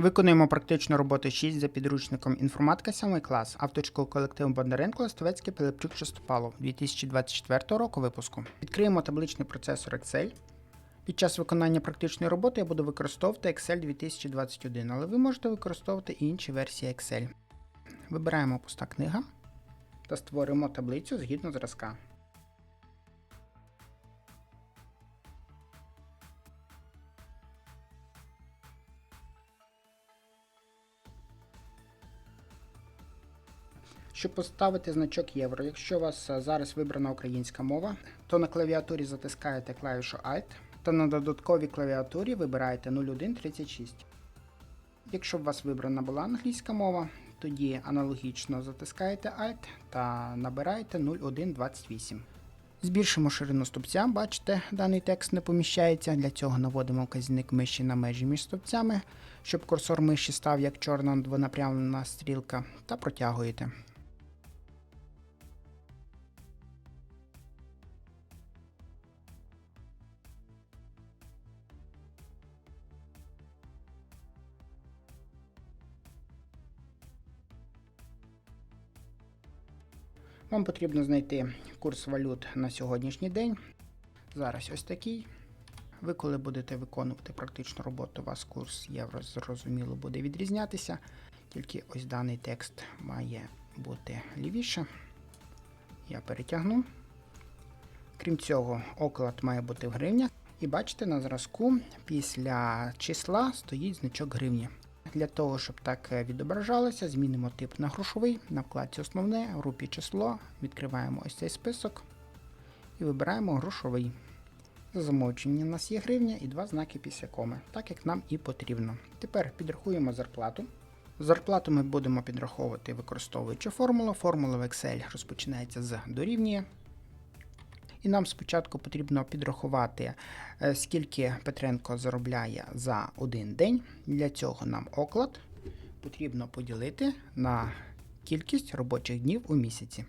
Виконуємо практичну роботу 6 за підручником інформатика 7 клас, автошкол колективу Бондаренко, Листовецький, Пилипчук, Шестопалов 2024 року випуску. Відкриємо табличний процесор Excel. Під час виконання практичної роботи я буду використовувати Excel 2021, але ви можете використовувати і інші версії Excel. Вибираємо пуста книга та створимо таблицю згідно зразка. Щоб поставити значок євро, якщо у вас е, зараз вибрана українська мова, то на клавіатурі затискаєте клавішу Alt та на додатковій клавіатурі вибираєте 0136. Якщо у вас вибрана була англійська мова, тоді аналогічно затискаєте Alt та набираєте 0128. Збільшимо ширину стовпця, бачите, даний текст не поміщається. Для цього наводимо вказівник миші на межі між стовпцями, щоб курсор миші став як чорна двонапрямлена стрілка, та протягуєте. Вам потрібно знайти курс валют на сьогоднішній день. Зараз ось такий. Ви, коли будете виконувати практичну роботу, у вас курс євро зрозуміло буде відрізнятися. Тільки ось даний текст має бути лівіше. Я перетягну. Крім цього, оклад має бути в гривнях. І бачите, на зразку після числа стоїть значок гривні. Для того, щоб так е, відображалося, змінимо тип на грошовий. На вкладці основне, групі число, відкриваємо ось цей список і вибираємо грошовий. За замовченням у нас є гривня і два знаки після коми, так як нам і потрібно. Тепер підрахуємо зарплату. Зарплату ми будемо підраховувати використовуючи формулу. Формула в Excel розпочинається з дорівнює. І нам спочатку потрібно підрахувати, е, скільки Петренко заробляє за один день. Для цього нам оклад потрібно поділити на кількість робочих днів у місяці.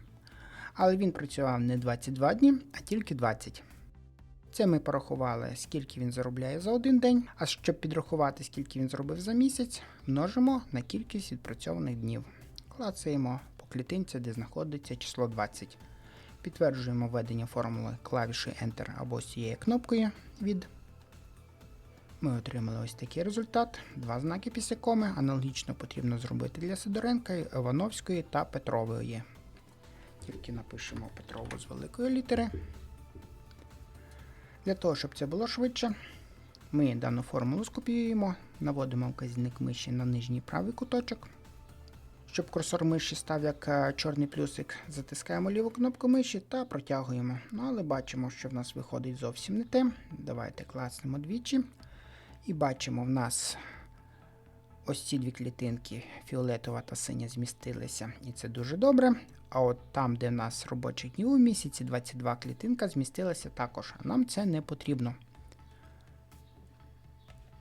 Але він працював не 22 дні, а тільки 20. Це ми порахували, скільки він заробляє за один день. А щоб підрахувати, скільки він зробив за місяць, множимо на кількість відпрацьованих днів. Клацаємо по клітинці, де знаходиться число 20. Підтверджуємо введення формули клавіші Enter або з цією кнопкою від. Ми отримали ось такий результат. Два знаки після коми. Аналогічно потрібно зробити для Сидоренка, Івановської та Петрової. Тільки напишемо Петрову з великої літери. Для того, щоб це було швидше, ми дану формулу скопіюємо, наводимо вказівник миші на нижній правий куточок. Щоб курсор миші став як е, чорний плюсик, затискаємо ліву кнопку миші та протягуємо. Ну, але бачимо, що в нас виходить зовсім не те. Давайте класнемо двічі. І бачимо, в нас ось ці дві клітинки, фіолетова та синя, змістилися. І це дуже добре. А от там, де в нас робочих днів у місяці, 22 клітинка змістилася також. Нам це не потрібно.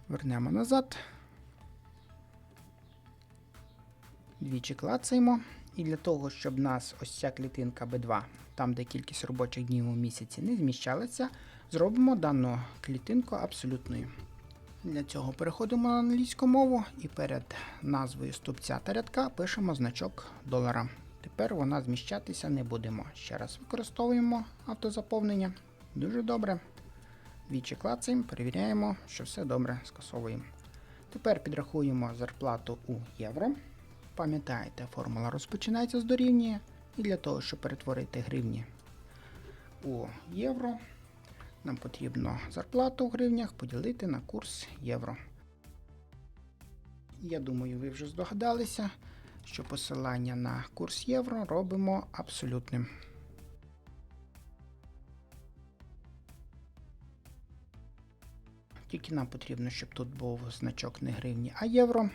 Вернемо назад. Двічі клацаємо. І для того, щоб нас ось ця клітинка B2, там де кількість робочих днів у місяці не зміщалася, зробимо дану клітинку абсолютною. Для цього переходимо на англійську мову і перед назвою ступця та рядка пишемо значок долара. Тепер вона зміщатися не будемо. Ще раз використовуємо автозаповнення. Дуже добре. Двічі клацаємо, перевіряємо, що все добре, скасовуємо. Тепер підрахуємо зарплату у євро. Пам'ятаєте, формула розпочинається з дорівнює. І для того, щоб перетворити гривні у євро, нам потрібно зарплату у гривнях поділити на курс євро. Я думаю, ви вже здогадалися, що посилання на курс євро робимо абсолютним. Тільки нам потрібно, щоб тут був значок не гривні, а євро.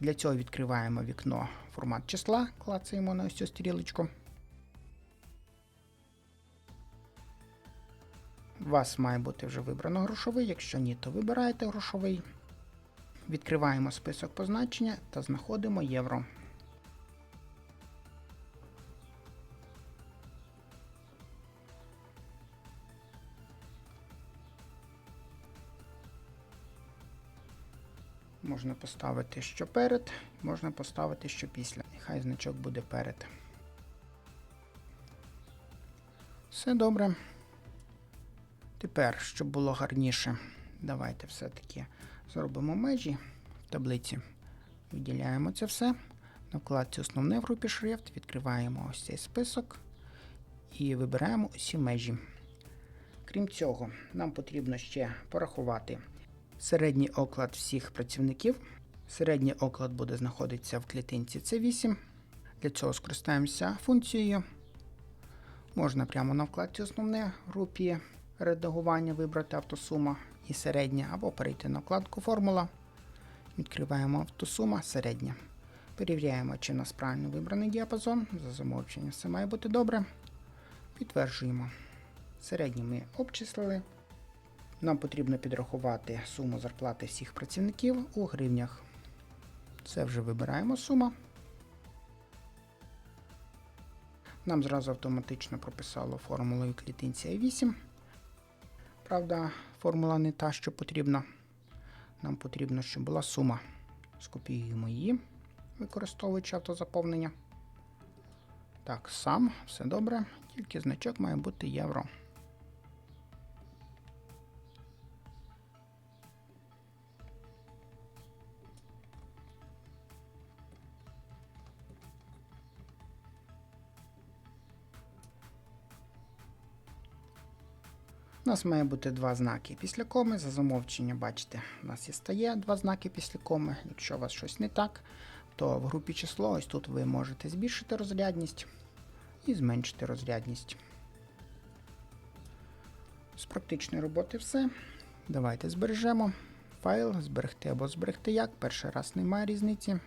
Для цього відкриваємо вікно формат числа, клацаємо на ось цю стрілочку. У вас має бути вже вибрано грошовий, якщо ні, то вибираєте грошовий. Відкриваємо список позначення та знаходимо євро. Можна поставити що перед, можна поставити що після. Нехай значок буде перед. Все добре. Тепер, щоб було гарніше, давайте все-таки зробимо межі в таблиці. Виділяємо це все. На вкладці основне в групі шрифт відкриваємо ось цей список і вибираємо усі межі. Крім цього, нам потрібно ще порахувати середній оклад всіх працівників. Середній оклад буде знаходитися в клітинці C8. Для цього скористаємося функцією. Можна прямо на вкладці основне групі редагування вибрати автосума і середня, або перейти на вкладку Формула. Відкриваємо автосума середня. Перевіряємо, чи у нас правильно вибраний діапазон. За замовченням все має бути добре. Підтверджуємо. Середній ми обчислили. Нам потрібно підрахувати суму зарплати всіх працівників у гривнях. Це вже вибираємо сума. Нам зразу автоматично прописало формулою клітинці А8. Правда, формула не та, що потрібна. Нам потрібно, щоб була сума. Скопіюємо її, використовуючи автозаповнення. Так, сам, все добре, тільки значок має бути євро. У нас має бути два знаки після коми. За замовчення, бачите, у нас і стає два знаки після коми. Якщо у вас щось не так, то в групі число ось тут ви можете збільшити розрядність і зменшити розрядність. З практичної роботи все. Давайте збережемо файл, зберегти або зберегти як. Перший раз немає різниці.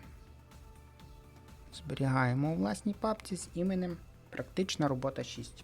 Зберігаємо у власній папці з іменем Практична робота 6.